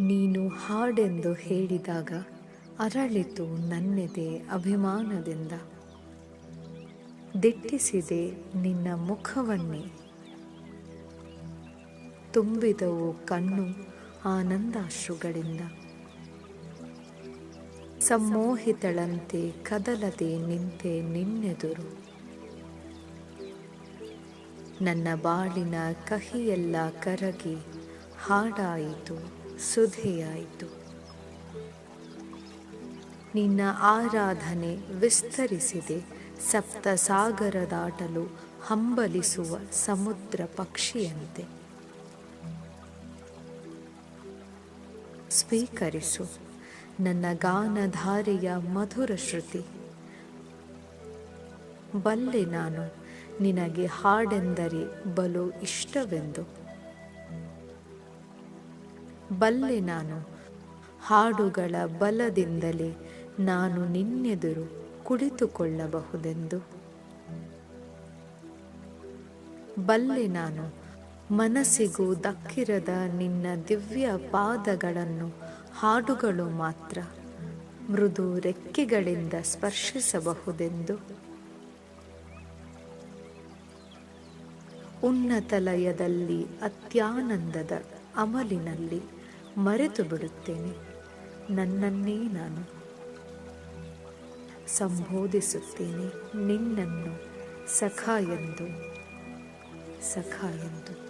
ನೀನು ಹಾಡೆಂದು ಹೇಳಿದಾಗ ಅರಳಿತು ನನ್ನೆದೆ ಅಭಿಮಾನದಿಂದ. ದಿಟ್ಟಿಸಿದೆ ನಿನ್ನ ಮುಖವನ್ನೇ. ತುಂಬಿದವು ಕಣ್ಣು ಆನಂದಾಶ್ರುಗಳಿಂದ. ಸಮ್ಮೋಹಿತಳಂತೆ ಕದಲದೆ ನಿಂತೆ ನಿನ್ನೆದುರು. ನನ್ನ ಬಾಳಿನ ಕಹಿಯೆಲ್ಲ ಕರಗಿ ಹಾಡಾಯಿತು. ಸುಧೆಯಾಯಿತು. ನಿನ್ನ ಆರಾಧನೆ ವಿಸ್ತರಿಸಿದೆ ಸಪ್ತ ಸಾಗರ ಹಂಬಲಿಸುವ ಸಮುದ್ರ ಪಕ್ಷಿಯಂತೆ. ಸ್ವೀಕರಿಸು. ನನ್ನ ಗಾನಧಾರೆಯ ಮಧುರ ಶ್ರುತಿ. ಬಲ್ಲೆ ನಾನು, ನಿನಗೆ ಹಾಡೆಂದರೆ ಬಲು ಇಷ್ಟವೆಂದು. ಬಲ್ಲೆ ನಾನು. ಹಾಡುಗಳ ಬಲದಿಂದಲೇ ನಾನು ನಿನ್ನೆದುರು ಕುಳಿತುಕೊಳ್ಳಬಹುದೆಂದು. ಬಲ್ಲೆ ನಾನು ಮನಸ್ಸಿಗೂ ದಕ್ಕಿರದ ನಿನ್ನ ದಿವ್ಯ ಪಾದಗಳನ್ನು ಹಾಡುಗಳು ಮಾತ್ರ ಮೃದು ರೆಕ್ಕೆಗಳಿಂದ ಸ್ಪರ್ಶಿಸಬಹುದೆಂದು. ಉನ್ನತ ಲಯದಲ್ಲಿ ಅತ್ಯಾನಂದದ ಅಮಲಿನಲ್ಲಿ ಮರೆತು ಬಿಡುತ್ತೇನೆ. ನನ್ನನ್ನೇ ನಾನು ಸಂಬೋಧಿಸುತ್ತೇನೆ. ನಿನ್ನನ್ನು ಸಖ ಎಂದು ಸಖ ಎಂದು.